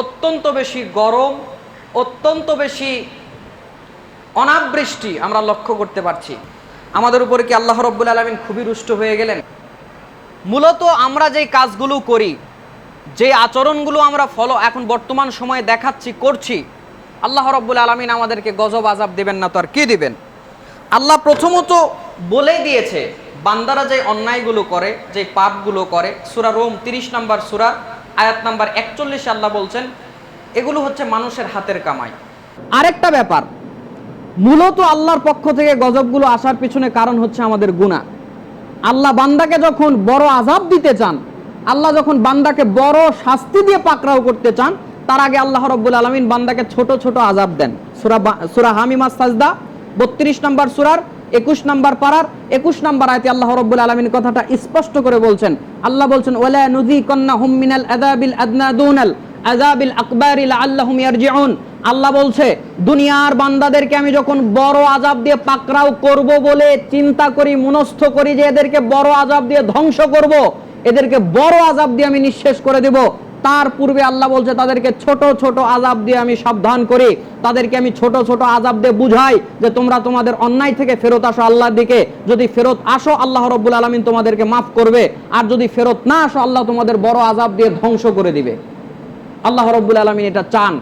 অত্যন্ত বেশি গরম, অত্যন্ত বেশি অনাবৃষ্টি আমরা লক্ষ্য করতে পারছি। আমাদের উপরে কি আল্লাহ রব্বুল আলমিন খুবই রুষ্ট হয়ে গেলেন? মূলত আমরা যেই কাজগুলো করি যে আচরণগুলো আমরা ফলো, এখন বর্তমান সময়ে দেখাচ্ছি, করছি, আল্লাহ রব্বুল আলমিন আমাদেরকে গজব আজাব দেবেন না তো আর কি দিবেন? আল্লাহ প্রথমত বলেই দিয়েছে, বান্দারা যে অন্যায়গুলো করে যে পাপগুলো করে, সুরা রোম তিরিশ নম্বর সুরা আয়াত নাম্বার একচল্লিশে আল্লাহ বলছেন, এগুলো হচ্ছে মানুষের হাতের কামাই। আরেকটা ব্যাপার, মূলত আল্লাহর পক্ষ থেকে গজবগুলো আসার পিছনে কারণ হচ্ছে আমাদের গুণা আল্লাহ বান্দাকে যখন বড় আজাব দিতে চান, আল্লাহ যখন বান্দাকে বড় শাস্তি দিয়ে পাকড়াও করতে চান, তার আগে আল্লাহ রব্বুল আলমিন বান্দাকে ছোট ছোট আজাব দেন। সুরা সুরা হামিমা সাজদা, বত্রিশ নম্বর সুরার একুশ নম্বর পাড়ার, একুশ নম্বর আয়তে আল্লাহ রব্বুল আলমিন কথাটা স্পষ্ট করে বলছেন। আল্লাহ বলছেন ওলা নুজি কন্না হুম মিনাল আদাবিল আদনা দুনাল আজাবিল ইয়ারজিউন। আল্লাহ বলছে, দুনিয়ার বান্দাদেরকে আমি যখন বড় আজাব দিয়ে পাকড়াও করব বলে চিন্তা করি, মনস্থ করি যে এদেরকে বড় আজাব দিয়ে ধ্বংস করব, এদেরকে বড় আজাব দিয়ে আমি নিঃশেষ করে দেব তার পূর্বে আল্লাহ বলছে, তাদেরকে ছোট ছোট আজাব দিয়ে আমি সাবধান করি। তাদেরকে আমি ছোট ছোট আজাব দিয়ে বুঝাই যে তোমরা তোমাদের অন্যায় থেকে ফেরত আসো আল্লাহর দিকে। যদি ফেরত আসো, আল্লাহ রব্বুল আলমিন তোমাদেরকে মাফ করবে। আর যদি ফেরত না আসো, আল্লাহ তোমাদের বড় আজাব দিয়ে ধ্বংস করে দিবে। আল্লাহ রব্বুল আলমিন এটা চান।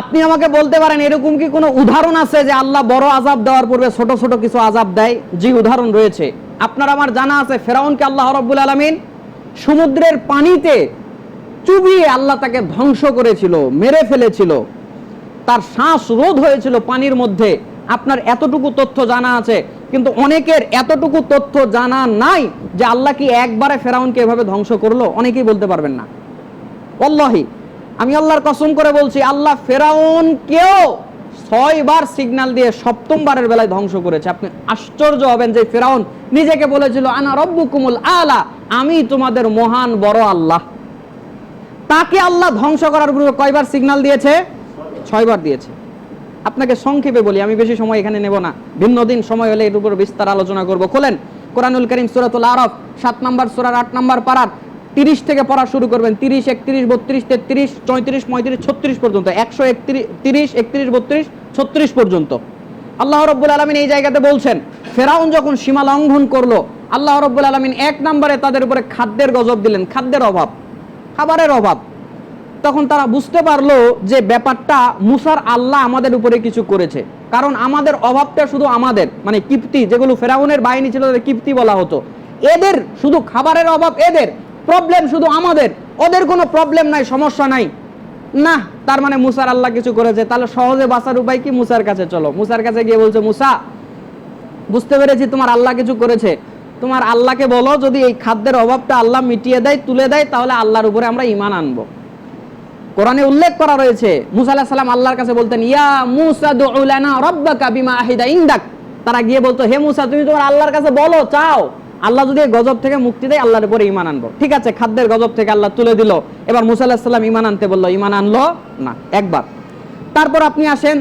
আপনি আমাকে বলতে পারেন, এরকম কি কোনো উদাহরণ আছে যে আল্লাহ বড় আজাব দেওয়ার পূর্বে ছোট ছোট কিছু আজাব দেয়? জি, উদাহরণ রয়েছে। আপনার আমার জানা আছে, ফেরাউনকে আল্লাহ রব্বুল আলমিন সমুদ্রের পানিতে চুবিয়ে আল্লাহ তাকে ধ্বংস করেছিল, মেরে ফেলেছিল। তার শ্বাস রোধ হয়েছিল পানির মধ্যে। আপনার এতটুকু তথ্য জানা আছে, কিন্তু অনেকের এতটুকু তথ্য জানা নাই যে আল্লাহ কি একবারে ফেরাউনকে এভাবে ধ্বংস করল, অনেকেই বলতে পারবেন না। অল্লাহি আমি আল্লাহর কসম করে বলছি, আল্লাহ ফেরাউন কেউ ছয়বার সিগনাল দিয়ে সপ্তমবারের বেলায় ধ্বংস করেছে। আপনি আশ্চর্য হবেন যে ফেরাউন নিজেকে বলেছিল, আনা রব্বুকুমুল আলা, আমি তোমাদের মহান বড় আল্লাহ। তাকে আল্লাহ ধ্বংস করার পূর্বে কয়বার সিগন্যাল দিয়েছে? ছয়বার দিয়েছে। আপনাকে সংক্ষেপে বলি, আমি বেশি সময় এখানে নেব না। ভিন্ন দিন সময় হলে এর উপর বিস্তার আলোচনা করব। খোলেন, কোরআনুল করিম সুরাতুল আরফ, সাত নম্বর সুরার আট নম্বর পারার তিরিশ থেকে পড়া শুরু করবেন। তিরিশ, একত্রিশ, বত্রিশ, তেত্রিশ, চৌত্রিশ, পঁয়ত্রিশ, ছত্রিশ পর্যন্ত। একশো একত্রিশ, তিরিশ, একত্রিশ, বত্রিশ ছত্রিশ পর্যন্ত। আল্লাহ রব্বুল আলমিন এই জায়গাতে বলছেন, ফেরাউন যখন সীমা লঙ্ঘন করল, আল্লাহ রব্বুল আলমিন এক নম্বরে তাদের উপরে খাদ্যের গজব দিলেন, খাদ্যের অভাব, খাবারের অভাব। তখন তারা বুঝতে পারল যে ব্যাপারটা মুসার আল্লাহ আমাদের উপরে কিছু করেছে। কারণ আমাদের অভাবটা শুধু আমাদের মানে কিপ্তি, যেগুলো ফেরাউনের বাহিনী ছিল তাদের কিপ্তি বলা হতো। এদের শুধু খাবারের অভাব, এদের প্রবলেম শুধু আমাদের। ওদের কোনো প্রবলেম নাই, সমস্যা নাই। না, তার মানে মুসার আল্লাহ কিছু করেছে। তাহলে সহজে বাঁচার উপায় কি মুসার কাছে? চলো, মুসার কাছে গিয়ে বলছে, মুসা, বুঝতে পেরেছি তোমার আল্লাহ কিছু করেছে। তোমার আল্লাহকে বলো, যদি এই খাদ্যের অভাবটা আল্লাহ মিটিয়ে দেয়, তুলে দেয়, তাহলে আল্লাহর উপরে আমরা ইমান আনব। কোরআনে উল্লেখ করা রয়েছে, মুসা আলাহিসাল্লাম সাল্লাম আল্লাহর কাছে বলতেন, ইয়া মুসা দুলানা রব্বাকা বিমা আহিদা ইনদাক। তারা গিয়ে বলতো, হে মুসা, তুমি তোমার আল্লাহর কাছে বলো, চাও। আল্লাহ যদি গজব থেকে মুক্তি দেয়, আল্লাহর উপরে ইমান আনব। ঠিক আছে, খাদ্যের গজব থেকে আল্লাহ তুলে দিল। এবার মুসা আলাহিসাল্লাম ইমান আনতে বলল ইমান আনলো? না, একবার। তারপর আপনি আসেন,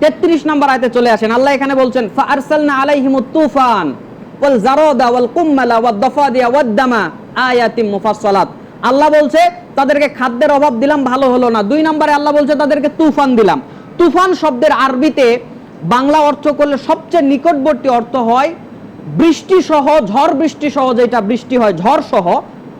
তেত্রিশ নম্বর আয়তে চলে আসেন। আল্লাহ এখানে বলছেন তুফান আল্লাহ বলছে, তাদেরকে খাদ্যের অভাব দিলাম, ভালো হলো না। দুই নম্বরে আল্লাহ বলছে, তাদেরকে তুফান দিলাম। তুফান শব্দের আরবিতে বাংলা অর্থ করলে সবচেয়ে নিকটবর্তী অর্থ হয় বৃষ্টি সহ ঝড় বৃষ্টি সহ যেটা বৃষ্টি হয় ঝড় সহ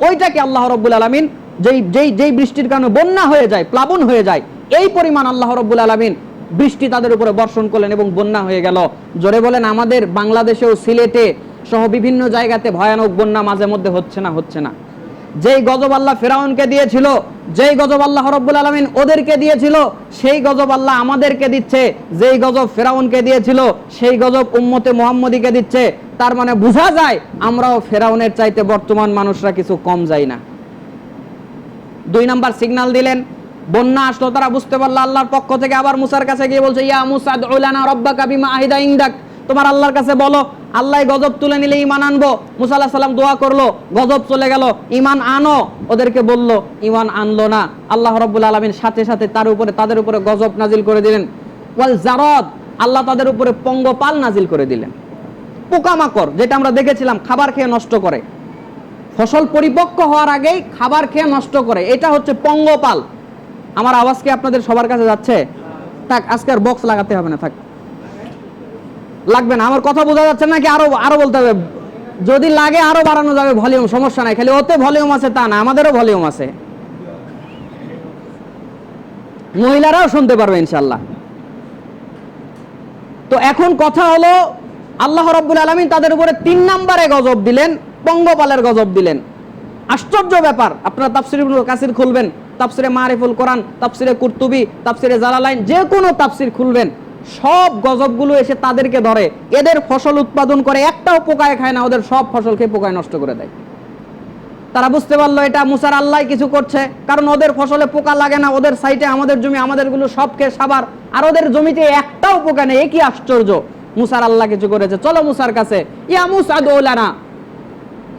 ওইটাকে আল্লাহ রব্বুল আলমিন যেই যেই যেই বৃষ্টির কারণে বন্যা হয়ে যায়, প্লাবন হয়ে যায়, এই পরিমাণ আল্লাহ রব্বুল আলমিন বৃষ্টি তাদের উপরে বর্ষণ করলেন এবং বন্যা হয়ে গেল। জোরে বলেন, আমাদের বাংলাদেশেও সিলেটে সহ বিভিন্ন জায়গাতে ভয়ানক বন্যা মাঝে মধ্যে হচ্ছে না হচ্ছে না। যেই গজব আল্লাহ ফেরাউনকে দিয়েছিল, যেই গজব আল্লাহ রব্বুল আলমিন ওদেরকে দিয়েছিল, সেই গজব আল্লাহ আমাদেরকে দিচ্ছে। যেই গজব ফেরাউনকে দিয়েছিল, সেই গজব উম্মতে মোহাম্মদীকে দিচ্ছে। তার মানে বোঝা যায়, আমরাও ফেরাউনের চাইতে বর্তমান মানুষরা কিছু কম যাই না। দুই নাম্বার সিগন্যাল দিলেন, বন্যা আসলো, তারা বুঝতে পারল আল্লাহর পক্ষ থেকে আবার মুসার কাছে গিয়ে বলছে, ইয়া মুসা দুলানা রব্বাকা বিমা আহিদা ইনদাক। তোমার আল্লাহর কাছে বলো আল্লাহ গজব তুলে নিলে ইমান আনব। মুসা আল্লাহ সাল্লাম দোয়া করল, গজব চলে গেল ইমান আনো। ওদেরকে বলল ইমান আনলো না। আল্লাহ রব্বুল আলমিন সাথে সাথে তার উপরে, তাদের উপরে গজব নাজিল করে দিলেন। ওয়াল জারদ, আল্লাহ তাদের উপরে পঙ্গপাল নাজিল করে দিলেন। পোকামাকড়, যেটা আমরা দেখেছিলাম, খাবার খেয়ে নষ্ট করে। ফসল পরিপক্ক হওয়ার আগেই খাবার খেয়ে নষ্ট করে। এটা হচ্ছে পঙ্গপাল। আমার আওয়াজ কি আপনাদের সবার কাছে যাচ্ছে? থাক, আজকে আর বক্স লাগাতে হবে না, থাক। লাগবে না। আমার কথা বোঝা যাচ্ছে নাকি আরও আরও বলতে হবে। যদি লাগে আরও বাড়ানো যাবে ভলিউম, সমস্যা নাই। খালি ওতে ভলিউম আছে, তা না। আমাদেরও ভলিউম আছে। মহিলারাও শুনতে পারবে ইনশাল্লাহ তো এখন কথা হলো, আল্লাহ রব্বুল আলমিন তাদের উপরে তিন নম্বরে গজব দিলেন, পঙ্গপালের গজব দিলেন। আশ্চর্য ব্যাপার। আপনারা তাফসির কাসির খুলবেন, তাফসিরে মারিফুল কোরআন, তাফসিরে কুর্তুবি, তাফসিরে জালালাইন, যে কোনো তাফসির খুলবেন। সব গজবগুলো এসে তাদেরকে ধরে। এদের ফসল উৎপাদন করে একটাও পোকায় খায় না, ওদের সব ফসলকে পোকায় নষ্ট করে দেয়। তারা বুঝতে পারল এটা মুসার আল্লাহ কিছু করছে, কারণ ওদের ফসলে পোকা লাগে না, ওদের সাইটে আমাদের জমি, আমাদেরগুলো সবকে সাবার। আর ওদের জমিতে একটাও পোকা নেই কি আশ্চর্য! মুসার আল্লাহ কিছু করেছে। চলো মুসার কাছে, ইয়া মুসা দৌলানা।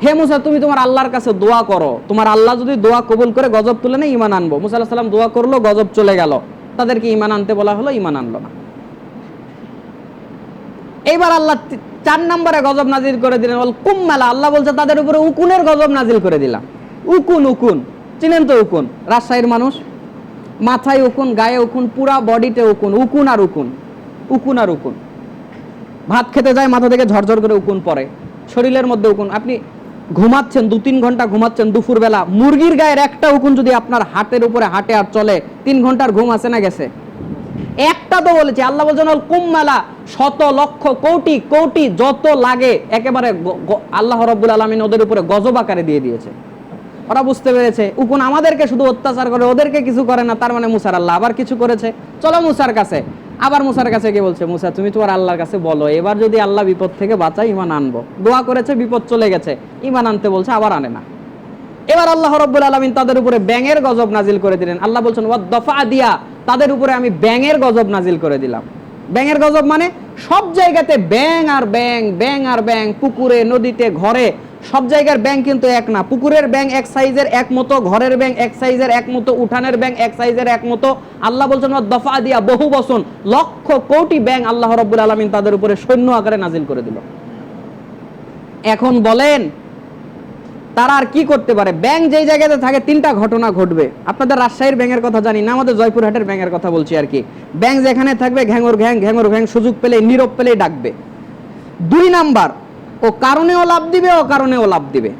হে মুসা, তুমি তোমার আল্লাহর কাছে দোয়া করো। তোমার আল্লাহ যদি দোয়া কবুল করে গজব তুলে নেই ইমান আনব। মুসা আল্লাহ সাল্লাম দোয়া করল, গজব চলে গেল। তাদেরকে ইমান আনতে বলা হলো ইমান আনলো না। এইবার আল্লাহ চার নম্বরে গজব নাজিল করে দিলেন বল কুম্মেলা, আল্লাহ বলছে, তাদের উপরে উকুনের গজব নাজিল করে দিলাম। উকুন উকুন। চিনেন তো উকুন? রাজশাহীর মানুষ, মাথায় উকুন, গায়ে উকুন, পুরা বডিতে উকুন উকুন আর উকুন উকুন আর উকুন। ভাত খেতে যায়, মাথা থেকে ঝরঝর করে উকুন পড়ে। শরীরের মধ্যে উকুন। আপনি ঘুমাচ্ছেন দু তিন ঘণ্টা ঘুমাচ্ছেন দুপুরবেলা, মুরগির গায়ের একটা উকুন যদি আপনার হাটের উপরে হাটে আর চলে, তিন ঘণ্টার ঘুম আছে না গেছে? একটা তো বলেছে, আল্লাহ বলছেন কুম্মালা শত লক্ষ কোটি কোটি যত লাগে, একেবারে আল্লাহ রব্বুল আলমিন ওদের উপরে গজব আকারে দিয়ে দিয়েছে। ওরা বুঝতে পেরেছে, উকুন আমাদেরকে শুধু অত্যাচার করে, ওদেরকে কিছু করে না, তার মানে মুসার আল্লাহ আবার কিছু করেছে। চলো মুসার কাছে, আবার মুসার কাছে গিয়ে বলছে, মুসা, তুমি তোমার আল্লাহর কাছে বলো, এবার যদি আল্লাহ বিপদ থেকে বাঁচায় ইমান আনব। দোয়া করেছে, বিপদ চলে গেছে ইমান আনতে বলছে, আবার আনে না। এবার আল্লাহ রব্বুল আলমিন তাদের উপরে ব্যাঙের গজব নাজিল করে দিলেন। আল্লাহ বলছেন ওয়া দফা দিয়া, তাদের উপরে আমি ব্যাঙের গজব নাজিল করে দিলাম। ব্যাঙের গজব মানে সব জায়গাতে ব্যাং আর ব্যাং ব্যাং আর ব্যাং পুকুরে, নদীতে, ঘরে, সব জায়গার ব্যাং কিন্তু এক না। পুকুরের ব্যাং এক সাইজের এক মতো, ঘরের ব্যাং এক সাইজের এক মতো, উঠানের ব্যাং এক সাইজের এক মতো। আল্লাহ বলছেন দফা দিয়া, বহু বসন লক্ষ কোটি ব্যাং আল্লাহ রব্বুল আলমিন তাদের উপরে সৈন্য আকারে নাজিল করে দিল। এখন বলেন তারা আর কি করতে পারে? ব্যাংক যেই জায়গাতে থাকে, তিনটা ঘটনা ঘটবে। আপনাদের রাজশাহীর ব্যাংকের কথা জানি না, আমাদের জয়পুরহাটের ব্যাংকের কথা বলছি আর কি। ব্যাংক যেখানে থাকবে, ঘ্যাঙর ঘ্যাং ঘ্যাঙর ঘ্যাং, সুযোগ পেলে নীরব পেলে ডাকবে। দুই নাম্বার, ও কারণেও লাভ দিবে ও কারণেও লাভ দিবে।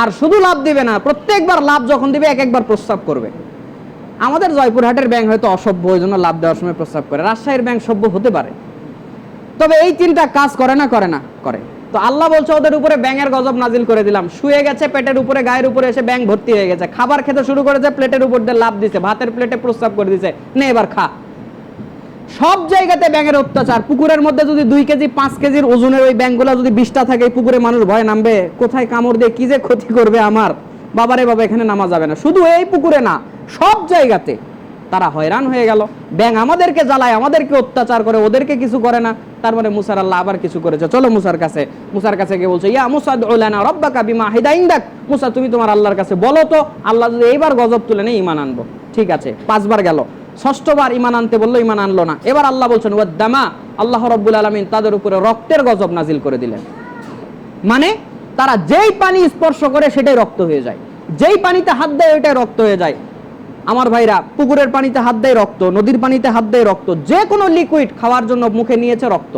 আর শুধু লাভ দিবে না, প্রত্যেকবার লাভ যখন দিবে, এক একবার প্রস্তাব করবে। আমাদের জয়পুরহাটের ব্যাংক হয়তো অসভ্য, ওই জন্য লাভ দেওয়ার সময় প্রস্তাব করে। রাজশাহীর ব্যাংক সভ্য হতে পারে। তবে এই তিনটা কাজ করে না করে না, করে। তো আল্লাহ বলছে, ওদের উপরে ব্যাঙের গজব নাজিল করে দিলাম। শুয়ে গেছে, পেটের উপরে, গায়ের উপরে এসে ব্যাং ভর্তি হয়ে গেছে। খাবার খেতে শুরু করেছে, প্লেটের উপর দিয়ে লাভ দিছে, ভাতের প্লেটে প্রস্তাব করে দিছে। নে, এবার খা। সব জায়গাতে ব্যাঙের অত্যাচার। পুকুরের মধ্যে যদি দুই কেজি, পাঁচ কেজির ওজনের ওই ব্যাংকগুলো যদি বিশটা থাকে পুকুরে মানুষ ভয় নামবে। কোথায় কামড় দিয়ে কি যে ক্ষতি করবে আমার? বাবারে বাবা, এখানে নামা যাবে না। শুধু এই পুকুরে না, সব জায়গাতে তারা হয়রান হয়ে গেল। ব্যাং আমাদেরকে জ্বালায়, আমাদেরকে অত্যাচার করে, ওদেরকে কিছু করে না। তার মানে মুসার আল্লাহ আবার কিছু করেছে। চলো মুসার কাছে মুসার কাছে গিয়ে বলছে, ইয়া মুসাদ উলানা রব্বাকা বিমা হিদাইন্দাক মুসা, তুমি তোমার আল্লাহর কাছে বলো তো, আল্লাহ যদি এইবার গজব তুলে নেই ইমান আনব। ঠিক আছে, পাঁচবার গেল। ষষ্ঠবার ইমান আনতে বলল ইমান আনলো না। এবার আল্লাহ বলছেন, ওয়াদ্দামা, আল্লাহ রব্বুল আলমিন তাদের উপরে রক্তের গজব নাজিল করে দিলেন। মানে তারা যেই পানি স্পর্শ করে, সেটাই রক্ত হয়ে যায়। যেই পানিতে হাত দেয়, ওইটাই রক্ত হয়ে যায়। আমার ভাইরা, পুকুরের পানিতে হাত দেয় রক্ত, নদীর পানিতে হাত দেয় রক্ত যে কোনো লিকুইড খাওয়ার জন্য মুখে নিয়েছে রক্ত।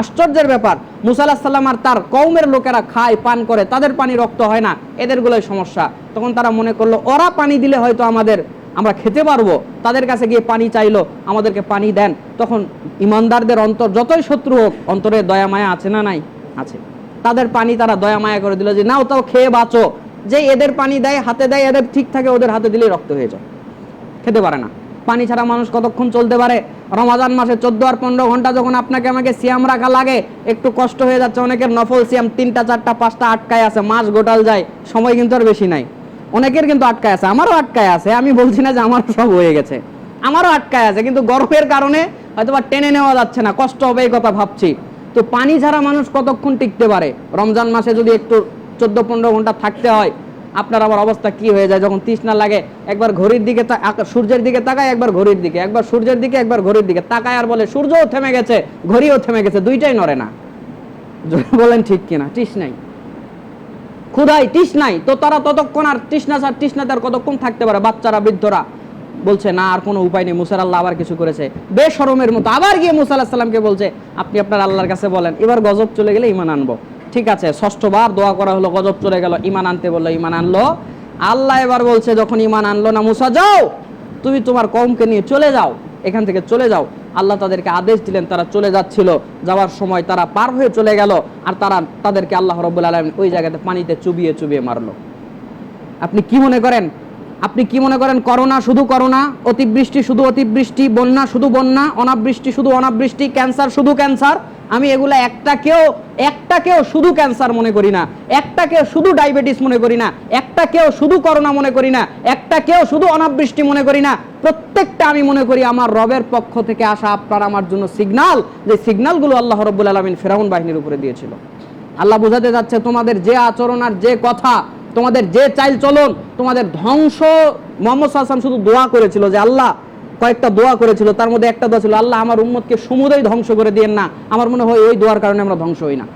আশ্চর্যের ব্যাপার মুসাল্লাহ সাল্লাম আর তার কৌমের লোকেরা খায়, পান করে, তাদের পানি রক্ত হয় না, এদেরগুলোই সমস্যা। তখন তারা মনে করল, ওরা পানি দিলে হয়তো আমাদের, আমরা খেতে পারব, তাদের কাছে গিয়ে পানি চাইলো, আমাদেরকে পানি দেন। তখন ইমানদারদের অন্তর যতই শত্রু হোক, অন্তরে দয়া মায়া আছে না নাই? আছে। তাদের পানি তারা দয়া মায়া করে দিল যে, নাও তাও খেয়ে বাঁচো। যে এদের পানি দেয়, হাতে দেয়, এদের ঠিক থাকে, ওদের হাতে দিলেই রক্ত হয়ে যায়। খেতে পারে না। পানি ছাড়া মানুষ কতক্ষণ চলতে পারে? রমাজান মাসে চোদ্দ আর পনেরো ঘণ্টা যখন আপনাকে আমাকে সিয়াম রাখা লাগে, একটু কষ্ট হয়ে যাচ্ছে, অনেকের নফল সিয়াম তিনটা, চারটা, পাঁচটা আটকায় আছে, মাস গোটাল যায়, সময় কিন্তু আর বেশি নাই। অনেকের কিন্তু আটকায় আছে, আমারও আটকায় আছে, আমি বলছি না যে আমারও সব হয়ে গেছে। আমারও আটকায় আছে, কিন্তু গরমের কারণে হয়তো বা টেনে নেওয়া যাচ্ছে না, কষ্ট হবে এই কথা ভাবছি। তো পানি ছাড়া মানুষ কতক্ষণ টিকতে পারে? রমজান মাসে যদি একটু চোদ্দ, পনেরো ঘণ্টা থাকতে হয় আপনার আমার অবস্থা কি হয়ে যায়? যখন তৃষ্ণা লাগে, একবার ঘড়ির দিকে সূর্যের দিকে তাকায়, একবার ঘড়ির দিকে, একবার সূর্যের দিকে, একবার ঘড়ির দিকে। তাকায় আর বলে, সূর্যও থেমে গেছে, ঘড়িও থেমে গেছে, দুইটাই নড়ে না। বলেন ঠিক কিনা? তৃষ্ণাই ক্ষুধাই তৃষ্ণাই তো তারা ততক্ষণ আর তৃষ্ণা আর তৃষ্ণা আর কতক্ষণ থাকতে পারে? বাচ্চারা, বৃদ্ধরা বলছে, না, আর কোনো উপায় নেই। মুসার আল্লাহ আবার কিছু করেছে। বেসরমের মতো আবার গিয়ে মুসা আল্লাহ সাল্লামকে বলছে, আপনি আপনার আল্লাহর কাছে বলেন। এবার গজব চলে গেলে ইমান আনব। ঠিক আছে, ষষ্ঠবার দোয়া করা হলো, গজব চলে গেল ইমান আনতে বলল ইমান আনলো। আল্লাহ এবার বলছে, যখন ইমান আনলো না, মুসা যাও, তুমি তোমার কমকে নিয়ে চলে যাও, এখান থেকে চলে যাও। আল্লাহ তাদেরকে আদেশ দিলেন, তারা চলে যাচ্ছিল। যাওয়ার সময় তারা পার হয়ে চলে গেল, আর তারা তাদেরকে আল্লাহ রব্বুল আলমিন ওই জায়গাতে পানিতে চুবিয়ে চুবিয়ে মারলো। আপনি কি মনে করেন? আপনি কি মনে করেন, করোনা শুধু করোনা, অতিবৃষ্টি শুধু অতিবৃষ্টি, বন্যা শুধু বন্যা, অনাবৃষ্টি শুধু অনাবৃষ্টি, ক্যান্সার শুধু ক্যান্সার? আমি এগুলা একটাকেও একটাকেও শুধু ক্যান্সার মনে করি না, একটাকেও শুধু ডায়াবেটিস মনে করি না, একটাকেও শুধু করোনা মনে করি না, একটাকেও শুধু অনাবৃষ্টি মনে করি না, প্রত্যেকটা আমি মনে করি আমার রবের পক্ষ থেকে আসা আপনার আমার জন্য সিগনাল যে সিগনালগুলো আল্লাহ রব্বুল আলমিন ফেরাউন বাহিনীর উপরে দিয়েছিল। আল্লাহ বোঝাতে যাচ্ছে তোমাদের যে আচরণ আর যে কথা, তোমাদের যে চাইল চলন, তোমাদের ধ্বংস, মোহাম্মদ সাল্লাম শুধু দোয়া করেছিল যে আল্লাহ কয়েকটা দোয়া করেছিল, তার মধ্যে একটা দোয়া ছিল, আল্লাহ আমার উম্মতকে সমুদয় ধ্বংস করে দিয়েন না। আমার মনে হয় ওই দোয়ার কারণে আমরা ধ্বংস হই না।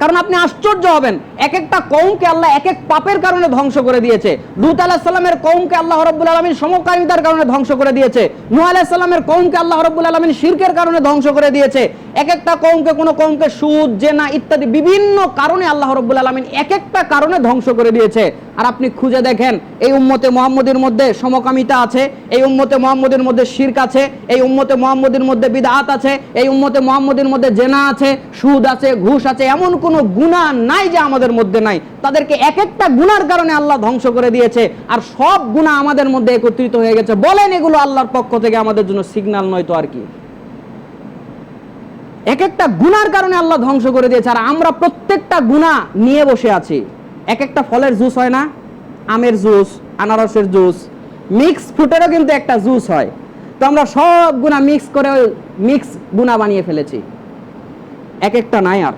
কারণ আপনি আশ্চর্য হবেন। এক একটা কৌমকে আল্লাহ এক এক পাপের কারণে ধ্বংস করে দিয়েছে। লুত আলাহ সাল্লামের কৌমকে আল্লাহ রব্বুল আলমিন সমকামিতার কারণে ধ্বংস করে দিয়েছে। নু আলাহ সাল্লামের কৌমকে আল্লাহ রব্বুল আলমিন শিরকের কারণে ধ্বংস করে দিয়েছে। এক একটা কৌমকে কোনো কৌমকে সুদ, জেনা ইত্যাদি বিভিন্ন কারণে আল্লাহ রব্বুল আলমিন এক একটা কারণে ধ্বংস করে দিয়েছে। আর আপনি খুঁজে দেখেন, এই উম্মতে মোহাম্মদের মধ্যে সমকামিতা আছে, এই উম্মতে মোহাম্মদের মধ্যে শির্ক আছে, এই উম্মতে মোহাম্মদের মধ্যে বিদাত আছে, এই উম্মতে মোহাম্মদের মধ্যে জেনা আছে, সুদ আছে, ঘুষ আছে, এমন কোনো গুণা নাই যে আমাদের মধ্যে নাই। তাদেরকে এক একটা গুনার কারণে আল্লাহ ধ্বংস করে দিয়েছে। আর সব গুণা আমাদের মধ্যে একত্রিত হয়ে গেছে। বলেন এগুলো আল্লাহর পক্ষ থেকে আমাদের জন্য সিগন্যাল নয় তো আর কি। এক একটা গুনার কারণে আল্লাহ ধ্বংস করে দিয়েছে। আর আমরা প্রত্যেকটা গুণা নিয়ে বসে আছি। এক একটা ফলের জুস হয় না? আমের জুস আনারসের জুস মিক্স ফ্রুটেরও কিন্তু একটা জুস হয়। তো আমরা সব গুণা মিক্স করে মিক্স গুণা বানিয়ে ফেলেছি। এক একটা নাই আর।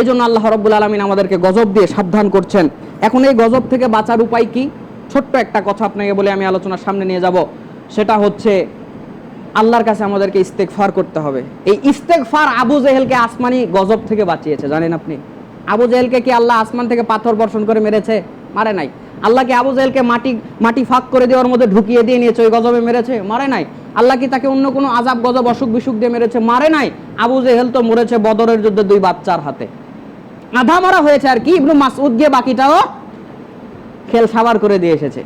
এই জন্য আল্লাহ রব্বুল আলমিন আমাদেরকে গজব দিয়ে সাবধান করছেন। এখন এই গজব থেকে বাঁচার উপায় কি? ছোট্ট একটা কথা আপনাকে বলে আমি আলোচনার সামনে নিয়ে যাব। সেটা হচ্ছে, আল্লাহর কাছে আমাদেরকে ইস্তেকফার করতে হবে। এই ইস্তেকফার আবু জেহেলকে আসমানি গজব থেকে বাঁচিয়েছে, জানেন আপনি? আবু জেহেলকে কি আল্লাহ আসমান থেকে পাথর বর্ষণ করে মেরেছে? মারে নাই। আল্লাহ কি আবু জেহেলকে মাটি মাটি ফাঁক করে দেওয়ার মধ্যে ঢুকিয়ে দিয়ে নিয়েছে, ওই গজবে মেরেছে? মারে নাই। আল্লাহ কি তাকে অন্য কোনো আজাব, গজব অসুখ বিসুখ দিয়ে মেরেছে? মারে নাই। আবু জেহেল তো মরেছে বদরের যুদ্ধে দুই বাচ্চার হাতে। আধা মরা হয়েছে আর কি। ইবনু মাসউদ গিয়ে বাকিটাও খেল সাবার করে দিয়ে এসেছে।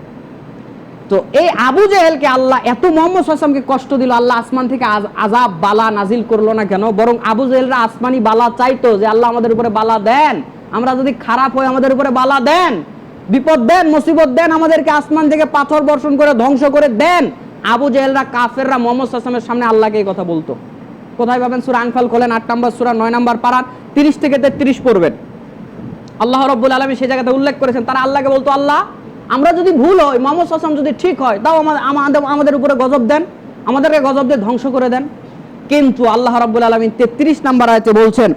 তো এই আবু জেহেলকে আল্লাহ এত মোহাম্মদ সাল্লামকে কষ্ট দিল, আল্লাহ আসমান থেকে আজ- আজাব বালা নাজিল করল না কেন? বরং আবু জেহেলরা আসমানি বালা চাইতো যে আল্লাহ আমাদের উপরে বালা দেন। আমরা যদি খারাপ হই, আমাদের উপরে বালা দেন। বিপদ দেন, মুসিবত দেন, আমাদেরকে আসমান থেকে পাথর বর্ষণ করে ধ্বংস করে দেন। আবু জেহেলরা কাফেররা মোহাম্মদ সাল্লামের সামনে আল্লাহকে এই কথা বলতো। কোথায় পাবেন? সুরা আনফাল খোলেন আট নম্বর, সুরা নয় নম্বর পাড়ার তিরিশ থেকে তেত্রিশ পড়বেন। আল্লাহ রব্বুল আলমী সেই জায়গাতে উল্লেখ করেছেন, তারা আল্লাহকে বলতো, আল্লাহ, আমরা যদি ভুল হই মোহাম্মদ সাল্লাম যদি ঠিক হয়, তাও আমাদের আমাদের উপরে গজব দেন, আমাদেরকে গজব দিয়ে ধ্বংস করে দেন। কিন্তু আল্লাহ রব্বুল আলমিন তেত্রিশ নাম্বার আয়তে বলছেন,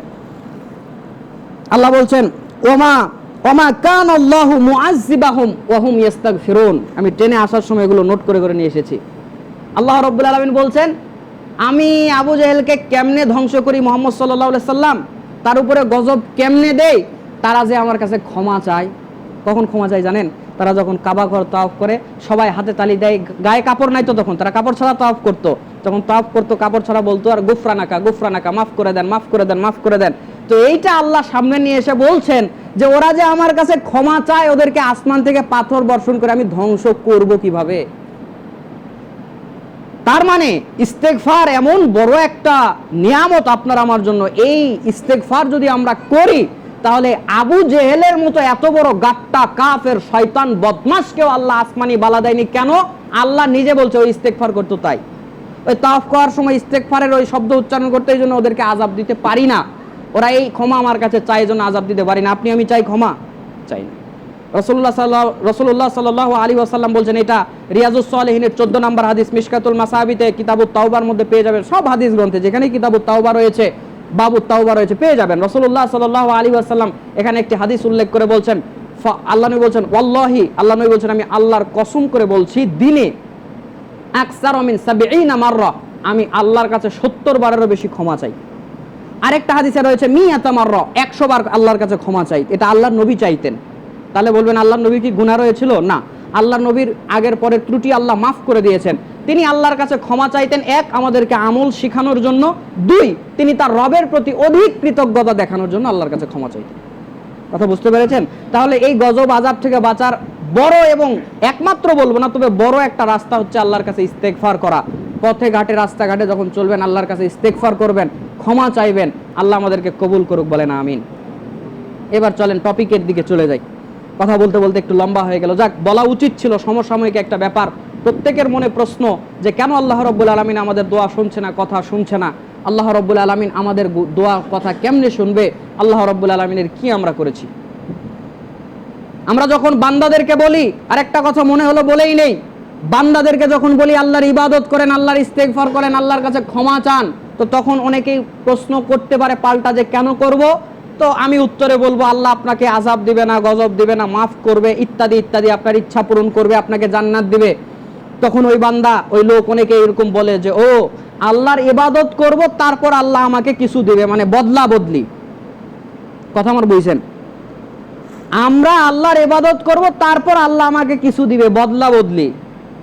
আল্লাহ বলছেন, ওমা ওমা কান আল্লাহ মুআজ্জিবাহুম ওয়া হুম ইস্তাগফিরুন আমি ট্রেনে আসার সময় এগুলো নোট করে করে নিয়ে এসেছি। আল্লাহ রব্বুল আলমিন বলছেন আমি আবু জাহেলকে কেমনে ধ্বংস করি মোহাম্মদ সাল্লাহ সাল্লাম? তার উপরে গজব কেমনে দেই? তারা যে আমার কাছে ক্ষমা চায়, কখন ক্ষমা চায় জানেন? তারা যখন কাবা ঘর তাওয়াফ করে, সবাই হাতে তালি দেয়, গায়ে কাপড় নাই তো তখন? তারা কাপড় ছাড়া তাওয়াফ করতো। যখন তাওয়াফ করতো, কাপড় ছাড়া বলতো, আর গুফরানাকা গুফরানাকা, মাফ করে দেন, মাফ করে দেন, মাফ করে দেন। তো এইটা আল্লাহ সামনে নিয়ে এসে বলছেন যে, ওরা যে আমার কাছে ক্ষমা চায়, ওদেরকে আসমান থেকে পাথর বর্ষণ করে আমি ধ্বংস করব কীভাবে? তার মানে ইস্তেকফার এমন বড় একটা নিয়ামত আপনার আমার জন্য। এই ইস্তেকফার যদি আমরা করি, তাহলে আবু জেহেলের মতো এত বড় গাট্টা কাফের শয়তান বদমাসকেও আল্লাহ আসমানি বালা দেয়নি। কেন? আল্লাহ নিজে বলছে, ওই ইস্তেকফার করতো তাই। ওই তাফ করার সময় ইস্তেকফারের ওই শব্দ উচ্চারণ করতে এই জন্য ওদেরকে আজাব দিতে পারি না। ওরা এই ক্ষমা আমার কাছে চাই জন্য আজাব দিতে পারি না। আপনি, আমি চাই ক্ষমা? চাই না। রসুল্লাহ সাল্লাহ রসুল্লাহ সাল্লাহ আলী ওয়াসাল্লাম বলছেন, এটা রিয়াজুস সালেহিনের চোদ্দ নম্বর হাদিস। মিশকাতুল মাসাহাবিতে কিতাবুত তাওবার মধ্যে পেয়ে যাবেন সব হাদিস গ্রন্থে যেখানে কিতাবুত তাওবা রয়েছে বাবু তাওবা রয়েছে, পেয়ে যাবেন। রসুল্লাহ সাল্লাহ আলী ওয়াসাল্লাম এখানে একটি হাদিস উল্লেখ করে বলছেন আল্লাহ নবী বলছেন, ওয়াল্লাহি আল্লাহ নবী বলছেন, আমি আল্লাহর কসম করে বলছি, দিনে আকসার মিন সাবিঈনা মাররা আমি আল্লাহর কাছে সত্তর বারেরও বেশি ক্ষমা চাই। আরেকটা হাদিসে রয়েছে মি আতামার একশো বার আল্লাহর কাছে ক্ষমা চাই। এটা আল্লাহর নবী চাইতেন। তাহলে বলবেন আল্লাহ নবী কি গুনাহ রয়েছিল? না। আল্লাহ নবীর আগের পরের ত্রুটি আল্লাহ মাফ করে দিয়েছেন। তিনি আল্লাহর কাছে ক্ষমা চাইতেন, এক, আমাদেরকে আমল শিখানোর জন্য। দুই, তিনি তার রবের প্রতি অধিক কৃতজ্ঞতা দেখানোর জন্য আল্লাহর কাছে ক্ষমা চাইতেন। কথা বুঝতে পেরেছেন? তাহলে এই গজব আজাব থেকে বাঁচার বড় এবং একমাত্র বলব না, তবে বড় একটা রাস্তা হচ্ছে আল্লাহর কাছে ইস্তেকফার করা। পথে ঘাটে, রাস্তাঘাটে যখন চলবেন, আল্লাহর কাছে ইস্তেকফার করবেন, ক্ষমা চাইবেন, আল্লাহ আমাদেরকে কবুল করুক বলেন, আমিন। এবার চলেন টপিকের দিকে চলে যাই। কথা বলতে বলতে একটু লম্বা হয়ে গেল। যাক, বলা উচিত ছিল সমসাময়িক একটা ব্যাপার। প্রত্যেকের মনে প্রশ্ন যে কেন আল্লাহ রব্বুল আলমিন আমাদের দোয়া শুনছে না, কথা শুনছে না? আল্লাহ রব্বুল আলমিন আমাদের দোয়া কথা কেমনে শুনবে? আল্লাহ রব্বুল আলমিনের কি আমরা করেছি? আমরা যখন বান্দাদেরকে বলি আর একটা কথা মনে হলো বলেই নেই। বান্দাদেরকে যখন বলি, আল্লাহর ইবাদত করেন, আল্লাহর ইস্তেগফার করেন, আল্লাহর কাছে ক্ষমা চান, তো তখন অনেকেই প্রশ্ন করতে পারে পাল্টা যে কেন করব? তো আমি উত্তরে বলব, আল্লাহ আপনাকে আজাব দিবে না, গজব দিবে না, মাফ করবে, ইত্যাদি ইত্যাদি, আপনার ইচ্ছা পূরণ করবে, আপনাকে জান্নাত দিবে। তখন ওই বান্দা, ওই লোক অনেকে এরকম বলে যে, ও, আল্লাহর ইবাদত করব, তারপর আল্লাহ আমাকে কিছু দিবে মানে বদলা বদলি। কথা আমার বুঝছেন? আমরা আল্লাহর ইবাদত করব, তারপর আল্লাহ আমাকে কিছু দিবে, বদলা বদলি।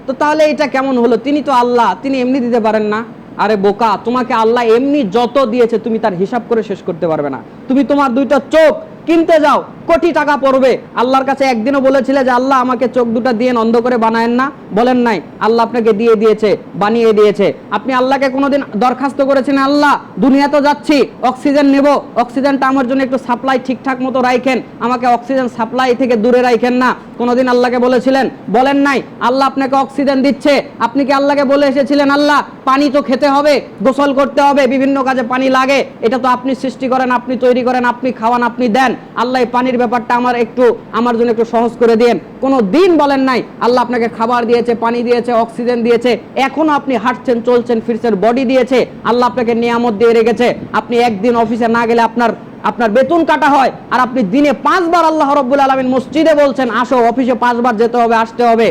তো তাহলে এটা কেমন হলো? তিনি তো আল্লাহ, তিনি এমনি দিতে পারেন না। আরে বোকা, তোমাকে আল্লাহ এমনি যত দিয়েছে, তুমি তার হিসাব করে শেষ করতে পারবে না। তুমি তোমার দুইটা চোখ কিনতে যাও, কোটি টাকা পড়বে। আল্লাহর কাছে একদিনও বলেছিলে যে, আল্লাহ আমাকে চোখ দুটা দিয়ে অন্ধ করে বানায়েন না। বলেন নাই, আল্লাহ আপনাকে দিয়ে দিয়েছে, বানিয়ে দিয়েছে। আপনি আল্লাহকে কোনোদিন দরখাস্ত করেছেন আল্লাহ দুনিয়া তো যাচ্ছি, অক্সিজেন নেব। অক্সিজেনটা আমার জন্য একটু সাপ্লাই ঠিকঠাক মতো রাখেন আমাকে অক্সিজেন সাপ্লাই থেকে দূরে রাখেন না। কোনোদিন আল্লাহকে বলেছিলেন, বলেন নাই, আল্লাহ আপনাকে অক্সিজেন দিচ্ছে। আপনি কি আল্লাহকে বলে এসেছিলেন, আল্লাহ, পানি তো খেতে হবে, গোসল করতে হবে, বিভিন্ন কাজে পানি লাগে। এটা তো আপনি সৃষ্টি করেন, আপনি তৈরি করেন, আপনি খাওয়ান, আপনি দেন। আল্লাহ, এই পানির ব্যাপারটা আমার একটু, আমার জন্য একটু সহজ করে দেন কোনো দিন বলেন নাই, আল্লাহ আপনাকে খাবার দিয়েছে, পানি দিয়েছে, অক্সিজেন দিয়েছে, এখনও আপনি হাঁটছেন, চলছেন, ফিরছেন বডি দিয়েছে, আল্লাহ আপনাকে নিয়ামত দিয়ে রেখেছে। আপনি একদিন অফিসে না গেলে আপনার আপনার বেতন কাটা হয় আর আপনি দিনে পাঁচবার আল্লাহ রব্বুল আলমিন মসজিদে বলছেন, আসো অফিসে পাঁচবার যেতে হবে, আসতে হবে।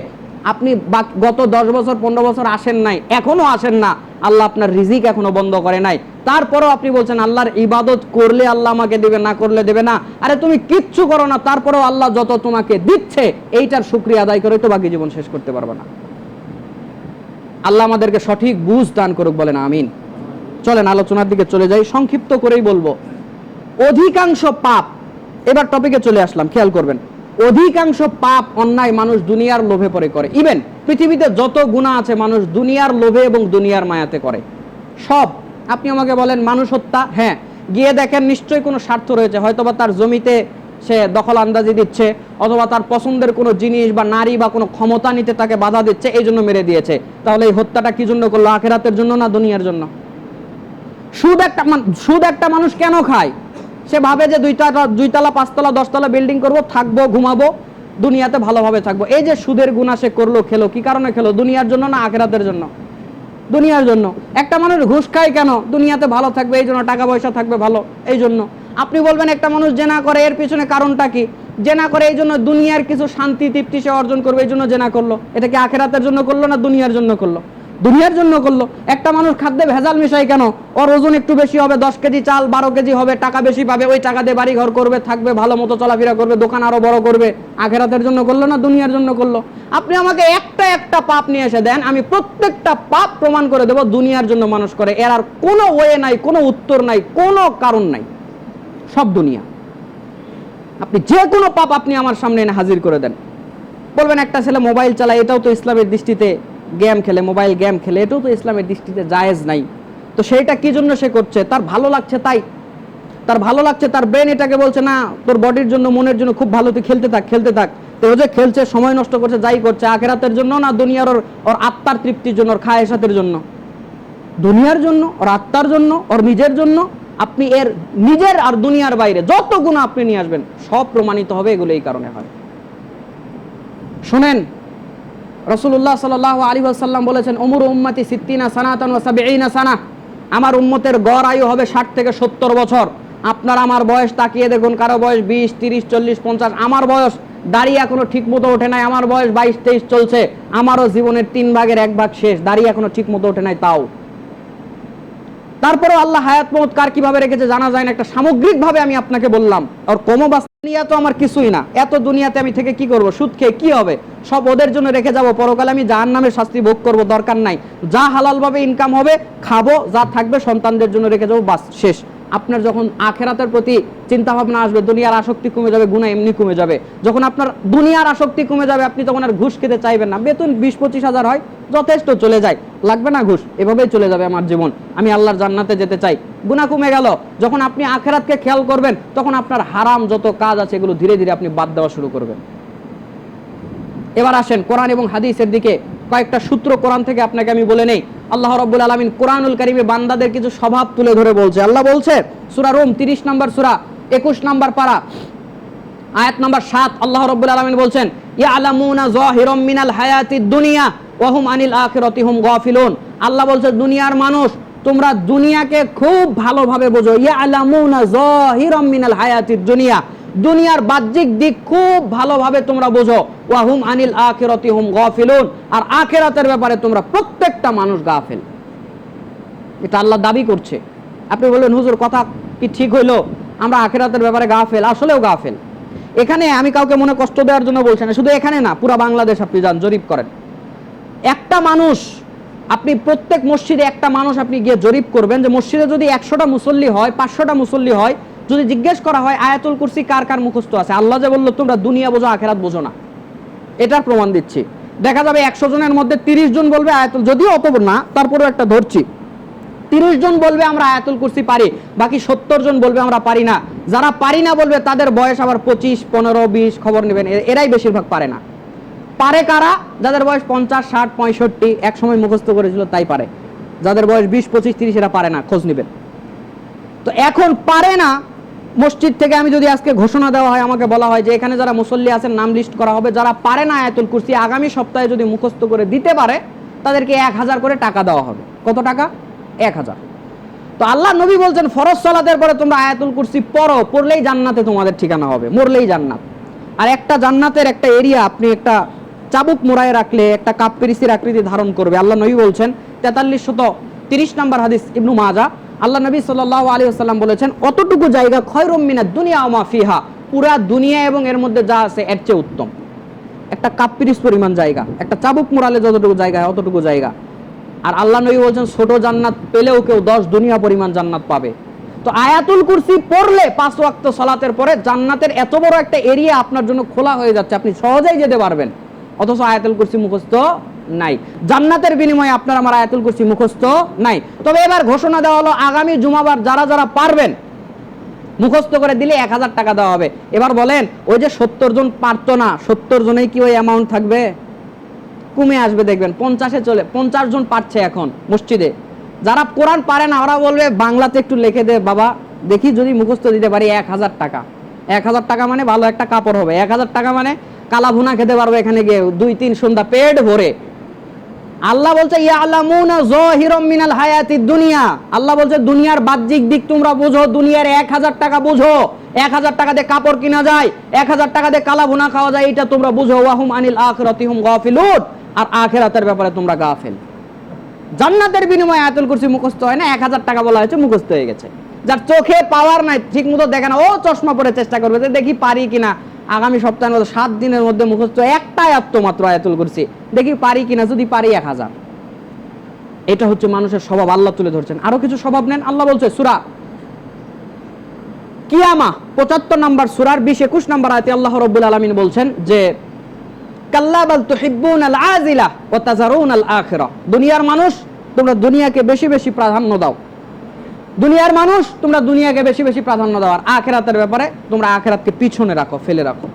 আপনি গত দশ বছর, পনেরো বছর আসেন নাই এখনও আসেন না, আল্লাহ আপনার রিজিক এখনও বন্ধ করে নাই। তারপরও আপনি বলছেন, আল্লাহর ইবাদত করলে আল্লাহ আমাকে দেবে না, করলে দেবে না। আরে তুমি কিচ্ছু করো না, তারপরেও আল্লাহ যত তোমাকে দিচ্ছে, এইটার শুক্রিয়া আদায় করে তো বাকি জীবন শেষ করতে পারবে না। আল্লাহ আমাদেরকে সঠিক বুঝ দান করুক, বলেন আমিন। চলেন, আলোচনার দিকে চলে যাই, সংক্ষিপ্ত করেই বলব। অধিকাংশ পাপ, এবার টপিকে চলে আসলাম, খেয়াল করবেন। অধিকাংশ পাপ অন্যায় মানুষ দুনিয়ার লোভে পরে করে। ইভেন পৃথিবীতে যত গুণা আছে, মানুষ দুনিয়ার লোভে এবং দুনিয়ার মায়াতে করে। সব। আপনি আমাকে বলেন, মানুষ হত্যা? হ্যাঁ। গিয়ে দেখেন, নিশ্চয়ই কোনো স্বার্থ রয়েছে। হয়তোবা তার জমিতে সে দখল আন্দাজি দিচ্ছে, অথবা তার পছন্দের কোনো জিনিস বা নারী বা কোনো ক্ষমতা নিতে তাকে বাধা দিচ্ছে, এই জন্য মেরে দিয়েছে। তাহলে এই হত্যাটা কি জন্য করল? আখেরাতের জন্য না দুনিয়ার জন্য? সুদ একটা সুদ একটা মানুষ কেন খায়? সে ভাবে যে দুইটা দুইতলা, পাঁচতলা, দশতলা বিল্ডিং করব, থাকব, ঘুমাবো, দুনিয়াতে ভালোভাবে থাকব। এই যে সুদের গুণা সে করল খেলো, কি কারণে খেলো? দুনিয়ার জন্য না আখেরাতের জন্য? দুনিয়ার জন্য। একটা মানুষ ঘুষ খায় কেন? দুনিয়াতে ভালো থাকবে, এই জন্য টাকা পয়সা থাকবে ভালো, এই জন্য। আপনি বলবেন একটা মানুষ জেনা করে, এর পিছনে কারণটা কি? জেনা করে, এই জন্য দুনিয়ার কিছু শান্তি, তৃপ্তি সে অর্জন করবে, এই জন্য জেনা করল। এটা কি আখেরাতের জন্য করল না দুনিয়ার জন্য করল? দুনিয়ার জন্য করল। একটা মানুষ খাদ্যে ভেজাল মিশাই কেন? ওর ওজন একটু বেশি হবে, দশ কেজি চাল বারো কেজি হবে, টাকা বেশি পাবে, ওই টাকা দিয়ে বাড়ি ঘর করবে, থাকবে, ভালো মতো চলাফেরা করবে, দোকান আরও বড় করবে, আখেরাতের জন্য করল না দুনিয়ার জন্য করল? আপনি আমাকে একটা একটা পাপ নিয়ে এসে দেন, আমি প্রত্যেকটা পাপ প্রমাণ করে দেবো, দুনিয়ার জন্য মানুষ করে। এর আর কোনো ওয়ে নাই, কোনো উত্তর নাই, কোনো কারণ নাই। সব দুনিয়া। আপনি যে কোনো পাপ আপনি আমার সামনে এনে হাজির করে দেন। বলবেন, একটা ছেলে মোবাইল চালায়, এটাও তো ইসলামের দৃষ্টিতে গেম খেলে, মোবাইল গেম খেলে, এটাও তো ইসলামের দৃষ্টিতে জায়েজ নাই। তো সেইটা কি জন্য সে করছে? তার ভালো লাগছে তাই। তার ভালো লাগছে, তার ব্রেন এটাকে বলছে, না, তোর বডির জন্য, মনের জন্য খুব ভালো, তুই খেলতে থাক খেলতে থাক। তো ও যে খেলছে, সময় নষ্ট করছে, যাই করছে, আখেরাতের জন্য না দুনিয়ার ওর ওর আত্মার তৃপ্তির জন্য, ওর খায়েসাতের জন্য? দুনিয়ার জন্য, ওর আত্মার জন্য, ওর নিজের জন্য? আপনি এর নিজের আর দুনিয়ার বাইরে যত গুণ আপনি নিয়ে আসবেন, সব প্রমাণিত হবে, এগুলো এই কারণে হয়। শোনেন রসুল্লাহ সাল আলী আসাল্লাম বলেছেন অমর উম্মতি সিদ্দিনা সানাতন ও সাবিনা সানা। আমার উম্মতের গড় আয়ু হবে ষাট থেকে সত্তর বছর। আপনার আমার বয়স তাকিয়ে দেখুন, কারও বয়স বিশ, তিরিশ, চল্লিশ, পঞ্চাশ। আমার বয়স দাড়ি এখনও ঠিক মতো ওঠে নাই, আমার বয়স বাইশ, তেইশ চলছে। আমারও জীবনের তিন ভাগের এক ভাগ শেষ দাড়ি এখনও ঠিক মতো ওঠে নাই তাও। তারপরে আল্লাহ হায়াত মত কার কীভাবে রেখেছে জানা যায় না, একটা সামগ্রিকভাবে আমি আপনাকে বললাম। আর কমো দুনিয়া তো আমার কিছুই না। এত দুনিয়াতে আমি থেকে কি করব? সুদ খেয়ে কি হবে? সব ওদের জন্য রেখে যাব। পরকালে আমি যার নামে শাস্তি ভোগ করব, দরকার নাই। যা হালালভাবে ইনকাম হবে, খাব, যা থাকবে সন্তানদের জন্য রেখে যাব, বাস, শেষ। আপনার যখন আখেরাতের প্রতি চিন্তা ভাবনা আসবে, দুনিয়ার আসক্তি কমে যাবে গুণা এমনি কমে যাবে। যখন আপনার দুনিয়ার আসক্তি কমে যাবে, আপনি তখন আর ঘুষ খেতে চাইবেন না। বেতন বিশ, পঁচিশ হাজার হয়, যথেষ্ট চলে যায়। লাগবে না ঘুষ, এভাবেই চলে যাবে আমার জীবন। আমি আল্লাহর জান্নাতে যেতে চাই। গুণা কমে গেল। যখন আপনি আখেরাতকে খেয়াল করবেন, তখন আপনার হারাম যত কাজ আছে, এগুলো ধীরে ধীরে আপনি বাদ দেওয়া শুরু করবেন। এবার আসেন কোরআন এবং হাদিসের দিকে। কয়েকটা সূত্র কোরআন থেকে আপনাকে আমি বলে নেই। আল্লাহ রব্বুল আলমিন কোরআনুল কারিমে বান্দাদের কিছু স্বভাব তুলে ধরে বলছে। আল্লাহ বলছে, সুরা রোম তিরিশ নম্বর সুরা, একুশ নম্বর পারা, আয়াত নাম্বার সাত, আল্লাহ রব্বুল আলমিন বলছেন, ইয়ালামুনা যাহিরাম মিনাল হায়াতিদ দুনিয়া আনিল আখিরাতি হুম গাফিলুন। আল্লাহ বলছে, দুনিয়ার মানুষ, তোমরা দুনিয়াকে খুব ভালোভাবে বোঝো। ইয়ালামুনা যাহিরাম মিনাল হায়াতিদ দুনিয়া। দুনিয়ার বাহ্যিক দিক খুব ভালোভাবে তোমরা বোঝো। ওয়া হুম আনিল আখিরাতি হুম গাফিলুন। আর আখিরাতের ব্যাপারে তোমরা প্রত্যেকটা মানুষ গাফেল। এটা আল্লাহ দাবি করছে। আপনি বললেন, হুজুর, কথা কি ঠিক হইল? আমরা আখেরাতের ব্যাপারে গাফেল, আসলেও গাফেল। এখানে আমি কাউকে মনে কষ্ট দেওয়ার জন্য বলছি না, শুধু এখানে না, পুরো বাংলাদেশ আপনি যান, জরিপ করেন। একটা মানুষ, আপনি প্রত্যেক মসজিদে একটা মানুষ আপনি গিয়ে জরিপ করবেন যে মসজিদে যদি একশোটা মুসল্লি হয়, পাঁচশোটা মুসল্লি হয় যদি জিজ্ঞেস করা হয়, আয়াতুল কুরসি কার কার মুখস্থ আছে? আল্লাহ যে বলল, তোমরা দুনিয়া বোঝো, আখেরাত বোঝো না। এটার প্রমাণ দিচ্ছি। দেখা যাবে একশো জনের মধ্যে তিরিশ জন বলবে আয়াতুল, যদিও অত না, তারপরেও একটা ধরছি। তিরিশ জন বলবে, আমরা আয়াতুল কুরসি পারি। বাকি সত্তর জন বলবে, আমরা পারি না। যারা পারি না বলবে, তাদের বয়স আবার পঁচিশ, পনেরো, বিশ, খবর নেবেন। এরাই বেশিরভাগ পারে না। পারে কারা? যাদের বয়স পঞ্চাশ, ষাট, পঁয়ষট্টি এক সময় মুখস্থ করেছিল, তাই পারে। যাদের বয়স বিশ, পঁচিশ, তিরিশ, এরা পারে না, খোঁজ নেবেন। তো এখন পারে না মসজিদ থেকে আমি যদি আজকে ঘোষণা দেওয়া হয়, আমাকে বলা হয় যে এখানে যারা মুসল্লি আছেন, নাম লিস্ট করা হবে। যারা পারে না আয়াতুল কুরসি, আগামী সপ্তাহে যদি মুখস্থ করে দিতে পারে, তাদেরকে এক হাজার করে টাকা দেওয়া হবে। কত টাকা? এক হাজার। তো আল্লাহ নবী বলছেন, ফরজ সালাতের পরে তোমরা আয়াতুল কুরসি পড়ো, পড়লেই জান্নাতে তোমাদের ঠিকানা হবে, মরলেই জান্নাত। আর একটা জান্নাতের একটা এরিয়া আপনি একটা চাবুক মোড়ায় রাখলে, একটা কাপ পেরিসির আকৃতি ধারণ করবে। আল্লাহ নবী বলছেন, তেতাল্লিশ শত তিরিশ নম্বর হাদিস ইবনু মাজা আল্লাহ নবী সাল্লাহ আলী আসাল্লাম বলেছেন, অতটুকু জায়গা খয়রম মিনা দুনিয়া ওমা ফিহা। পুরা দুনিয়া এবং এর মধ্যে যা আছে, এর চেয়ে উত্তম। একটা কাপ পিরিস পরিমাণ জায়গা, একটা চাবুক মোড়ালে যতটুকু জায়গা হয় অতটুকু জায়গা। আর আল্লাহ নবী বলছেন, ছোট জান্নাত পেলেও কেউ দশ দুনিয়া পরিমাণ জান্নাত পাবে। তো আয়াতুল কুরসি পড়লে পাঁচ ওয়াক্ত সালাতের পরে জান্নাতের এত বড় একটা এরিয়া আপনার জন্য খোলা হয়ে যাচ্ছে, আপনি সহজেই যেতে পারবেন। অথচ আয়াতুল কুরসি মুখস্থ নাই। জান্নাতের বিনিময়ে আপনার আমার আয়াতুল কুরসি মুখস্থ নাই। তবে এবার ঘোষণা দেওয়া হলো, আগামী জুমাবার যারা যারা পারবেন, মুখস্থ করে দিলে এক হাজার টাকা দেওয়া হবে। এবার বলেন, ওই যে সত্তর জন পারতো না, সত্তর জনেই কি ওই অ্যামাউন্ট থাকবে? কমে আসবে, দেখবেন, পঞ্চাশে চলে, পঞ্চাশ জন পারছে এখন মসজিদে। যারা কোরআন পারে না, ওরা বলবে, বাংলাতে একটু লিখে দে, বাবা। দেখি যদি মুখস্থ দিতে পারি, এক হাজার টাকা। এক হাজার টাকা মানে ভালো একটা কাপড় হবে। এক হাজার টাকা মানে কালা ভুনা খেতে পারবে এখানে গিয়ে। দুই, তিন সন্ধ্যা পেট ভরে। আল্লাহ বলছে মিনাল হায়াতিদ দুনিয়া। আল্লাহ বলছে, দুনিয়ার বাহ্যিক দিক তোমরা বুঝো, দুনিয়ার এক হাজার টাকা বুঝো। এক হাজার টাকা দিয়ে কাপড় কিনা যায়, এক হাজার টাকা দিয়ে কালা ভুনা খাওয়া যায় এটা তোমরা বুঝো। ওয়াহুম আনিল আখিরাতিহুম গাফিলুন। আর আখিরাতের ব্যাপারে তোমরা গাফিল। জান্নাতের বিনিময়ে আয়াতুল কুরসি মুখস্থ হয় না, এক হাজার টাকা বলা হয়েছে, মুখস্থ হয়ে গেছে। যার চোখে পাওয়ার নাই ঠিক মতো দেখে না, ও চশমা পরে চেষ্টা করবে দেখি পারি কিনা। আগামী সপ্তাহের মধ্যে সাত দিনের মধ্যে মুখস্থ একটা আয়াত্ত মাত্র আয়াতুল কুরসি। দেখি পারি কিনা, যদি পারি এক হাজার। এটা হচ্ছে মানুষের স্বভাব, আল্লাহ তুলে ধরছেন। আরও কিছু স্বভাব নেন, আল্লাহ বলছে, সুরা কিয়ামা, পঁচাত্তর নাম্বার সুরার বিশ একুশ নাম্বার আয়তে আল্লাহ রব্বুল আলমিন বলছেন যে, কাল্লা বাল তুহিব্বুন আল আজিলা ওয়া তাজারুন আল আখিরা। দুনিয়ার মানুষ, তোমরা দুনিয়াকে বেশি বেশি প্রাধান্য দাও। দুনিয়ার মানুষ, তোমরা দুনিয়াকে বেশি বেশি প্রাধান্য দাও, আর আখেরাতের ব্যাপারে তোমরা আখেরাতকে পিছনে রাখো, ফেলে রাখো।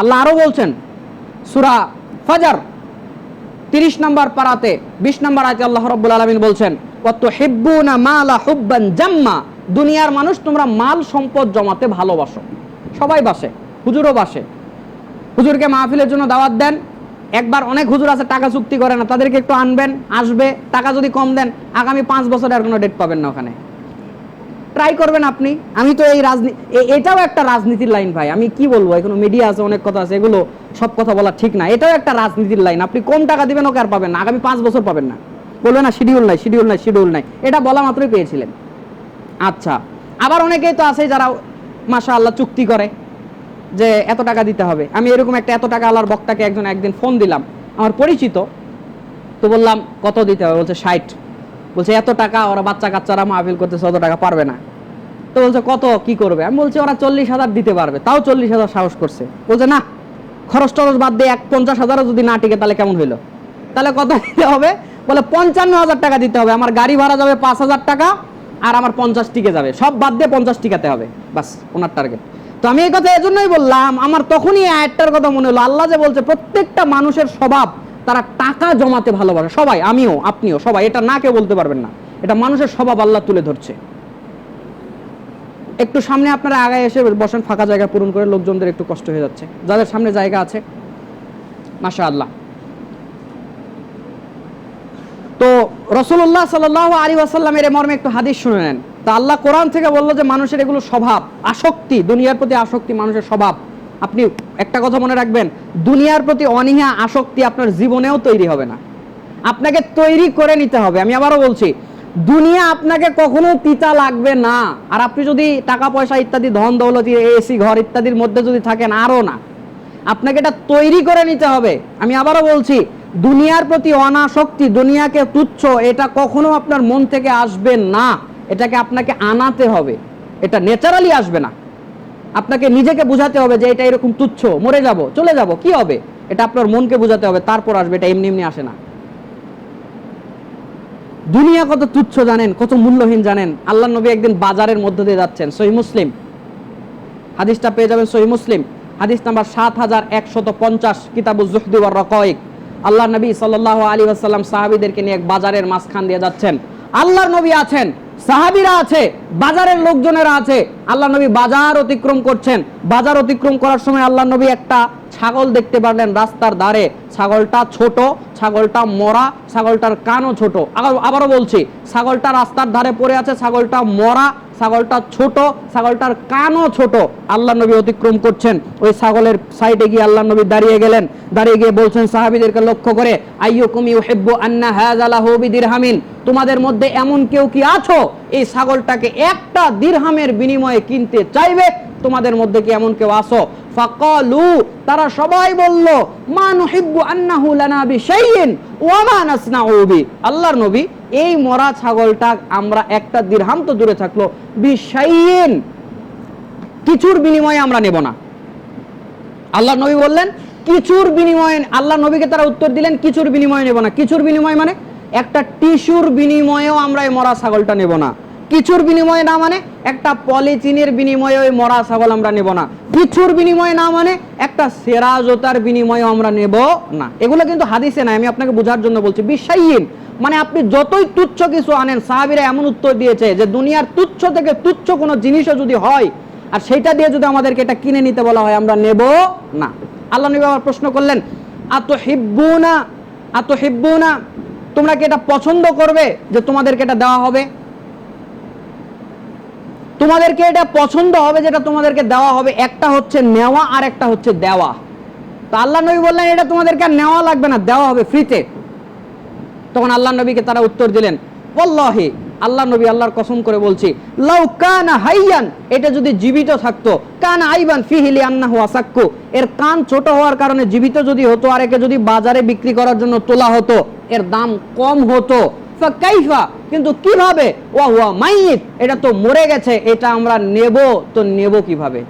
আল্লাহ আরও বলছেন, সুরা ফাজার, তিরিশ নম্বর পাড়াতে বিশ নম্বর আয়তে আল্লাহ রব্বুল আলমিন বলছেন কত হেব্বু না মালা হুব্বান জাম্মা দুনিয়ার মানুষ, তোমরা মাল সম্পদ জমাতে ভালোবাসো। সবাই বাসে, হুজুরও বাসে। হুজুরকে মাহফিলের জন্য দাওয়াত দেন। একবার অনেক হুজুর আছে, টাকা চুক্তি করে না, তাদেরকে একটু আনবেন, আসবে, টাকা যদি কম দেন, আগামী পাঁচ বছরে আর কোনো ডেট পাবেন না ওখানে। ট্রাই করবেন আপনি? আমি তো এই রাজনীতি এটাও একটা রাজনীতির লাইন ভাই। আমি কি বলব? এখনও মিডিয়া আছে, অনেক কথা আছে, এগুলো সব কথা বলা ঠিক না। এটাও একটা রাজনীতির লাইন আপনি কম টাকা দিবেন, ওকে আর পাবেন না। আগামী পাঁচ বছর পাবেন না। বলবে না শিডিউল নাই শিডিউল নাই শিডিউল নাই। এটা বলা মাত্রই পেয়েছিলেন। আচ্ছা আবার অনেকেই তো আছে যারা মাশা আল্লাহ চুক্তি করে যে এত টাকা দিতে হবে। আমি এরকম একটা এত টাকা আল্লাহর বক্তাকে একজন একদিন ফোন দিলাম। আমার পরিচিত, তো বললাম, কত দিতে হবে? বলছে, ষাট। বলছে, এত টাকা, ওরা বাচ্চা কাচ্চারা মাহফিল করতেছে, অত টাকা পারবে না। তো বলছে, কত? কি করবে? আমি বলছি, ওরা চল্লিশ হাজার দিতে পারবে। তাও চল্লিশ হাজার সাহস করছে। বলছে, না খরচ টরচ বাদ দিয়ে এক পঞ্চাশ হাজারও যদি না টিকে তাহলে কেমন হইল? তাহলে কত দিতে হবে, বলে, পঞ্চান্ন হাজার টাকা দিতে হবে। আমার গাড়ি ভাড়া যাবে পাঁচ হাজার টাকা আর আমার পঞ্চাশ টিকে যাবে। সব বাদ দিয়ে পঞ্চাশ টিকাতে হবে। বাস ওনার টার্গেট তো আমি এই কথা এজন্যই বললাম, আমার তখনই আয়াতটার কথা মনে হলো। আল্লাহ যে বলছে, প্রত্যেকটা মানুষের স্বভাব তারা টাকা জমাতে ভালোবাসে। সবাই, আমিও, আপনিও, সবাই, এটা না কেউ বলতে পারবেন না। এটা মানুষের স্বভাব আল্লাহ তুলে ধরছে। একটু সামনে আপনারা আগায় এসে বসেন, ফাঁকা জায়গা পূরণ করে লোকজনদের একটু কষ্ট হয়ে যাচ্ছে। যাদের সামনে জায়গা আছে মাশা আল্লাহ তো রসুল্লাহ সাল আলী আসাল্লামের মর্মে একটু হাদিস শুনে নেন। তা আল্লাহ কোরআন থেকে বলল যে, মানুষের এগুলো স্বভাব, আসক্তি, দুনিয়ার প্রতি আসক্তি মানুষের স্বভাব। আপনি একটা কথা মনে রাখবেন, দুনিয়ার প্রতি অনীহা, আসক্তি আপনার জীবনেও তৈরি হবে না। আপনাকে তৈরি করে নিতে হবে। আমি আবারও বলছি দুনিয়া আপনাকে কখনো তিতা লাগবে না। আর আপনি যদি টাকা, পয়সা ইত্যাদি, ধন, দৌলত এসি ঘর ইত্যাদির মধ্যে যদি থাকেন, আরও না। আপনাকে এটা তৈরি করে নিতে হবে। আমি আবারও বলছি, দুনিয়ার প্রতি অনাসক্তি, দুনিয়াকে তুচ্ছ, এটা কখনো আপনার মন থেকে আসবে না। এটাকে আপনাকে আনাতে হবে। এটা ন্যাচারালি আসবে না। আপনাকে নিজেকে বোঝাতে হবে যে এটা এরকম তুচ্ছ, মরে যাব, চলে যাব, কি হবে? এটা আপনার মনকে বোঝাতে হবে, তারপর আসবে, এটা এমনি এমনি আসে না। দুনিয়া কত তুচ্ছ জানেন, কত মূল্যহীন জানেন আল্লাহ নবী একদিন বাজারের মধ্য দিয়ে যাচ্ছেন, সহি মুসলিম। হাদিসটা পেয়ে যাবেন সহি মুসলিম। হাদিস নাম্বার সাত হাজার একশত পঞ্চাশ কিতাবু জুহদি ওয়ার রকয়েক। আল্লাহ নবী সাল্লাহ আলী আসাল্লাম সাহাবিদেরকে নিয়ে এক বাজারের মাঝখান দিয়ে যাচ্ছেন। আল্লাহ নবী আছেন। সাহাবিরা আছে, বাজারের লোকজনেরা আছে। আল্লাহ নবী বাজার অতিক্রম করছেন। বাজার অতিক্রম করার সময় আল্লাহ নবী একটা ছাগল দেখতে পারলেন রাস্তার ধারে। ছাগলটা ছোট, ছাগলটা মরা, ছাগলটার কানও ছোট। আবারও বলছি, ছাগলটা রাস্তার ধারে পড়ে আছে, ছাগলটা মরা, ছাগলটা ছোট, ছাগলটার কানও ছোট। আল্লাহ নবী অতিক্রম করছেন। ওই ছাগলের সাইডে গিয়ে আল্লাহ নবী দাঁড়িয়ে গেলেন। দাঁড়িয়ে গিয়ে বলছেন, সাহাবীদেরকে লক্ষ্য করে, আইয়ুকুম ইউহিব্বু আন্না হাযালা হু বিদিরহামিন। তোমাদের মধ্যে এমন কেউ কি আছো? এই ছাগলটাকে একটা দিরহামের বিনিময়ে কিনতে চাইবে? তোমাদের মধ্যে কি এমন কেউ আসো ফাকালু, তারা সবাই বলল, মা নুহিব্বু আন্নাহু লানা বিশাইইন, ওয়া মা নাসনাউ বি। আল্লাহর নবী, এই মরা ছাগলটা আমরা একটা দিরহাম তো দূরে থাকল, বিশাইইন, কিছুর বিনিময়ে আমরা নেব না। আল্লাহ নবী বললেন, কিছুর বিনিময়ে আল্লাহ নবীকে তারা উত্তর দিলেন, কিছুর বিনিময়ে নেব না। কিছুর বিনিময় মানে? একটা টিস্যুর বিনিময়েও আমরা এই মরা ছাগলটা নেব না। কিছুর বিনিময়ে না মানে একটা পলিথিনের বিনিময়ে ওই মরা ছাগল আমরা নেব না। কিছুর বিনিময়ে না মানে একটা সেরা জোতার বিনিময়ে আমরা নেব না। এগুলো কিন্তু হাদিসে নাই, আমি আপনাকে বোঝার জন্য বলছি। বিশ্বাসীন মানে আপনি যতই তুচ্ছ কিছু আনেন, সাহাবিরা এমন উত্তর দিয়েছে যে দুনিয়ার তুচ্ছ থেকে তুচ্ছ কোনো জিনিসও যদি হয়, আর সেটা দিয়ে যদি আমাদেরকে এটা কিনে নিতে বলা হয়, আমরা নেব না। আল্লাহ নবী আবার প্রশ্ন করলেন আত হিব্বু না আত হিব্বু না তোমরা কি এটা পছন্দ করবে যে তোমাদেরকে এটা দেওয়া হবে? তোমাদেরকে এটা পছন্দ হবে যেটা তোমাদেরকে দেওয়া হবে। একটা হচ্ছে নেওয়া আর একটা হচ্ছে দেওয়া। তো আল্লাহ নবী বললেন, এটা তোমাদেরকে আর নেওয়া লাগবে না, দেওয়া হবে ফ্রিতে তখন আল্লাহ নবীকে তারা উত্তর দিলেন, ওয়াল্লাহি আল্লাহ নবী আল্লাহর কসম করে বলছি, লাউ কানা হাইয়ান এটা যদি জীবিত থাকতো, কানা আইবান ফিহিলি আন্নাহু আসাক্কু এর কান ছোট হওয়ার কারণে জীবিত যদি হতো, আর একে যদি বাজারে বিক্রি করার জন্য তোলা হতো, এর দাম কম হতো। কাইফা কিন্তু কীভাবে? ওয়া হুয়া মাইয়িত এটা তো মরে গেছে, এটা আমরা নেব, তো নেব কীভাবে?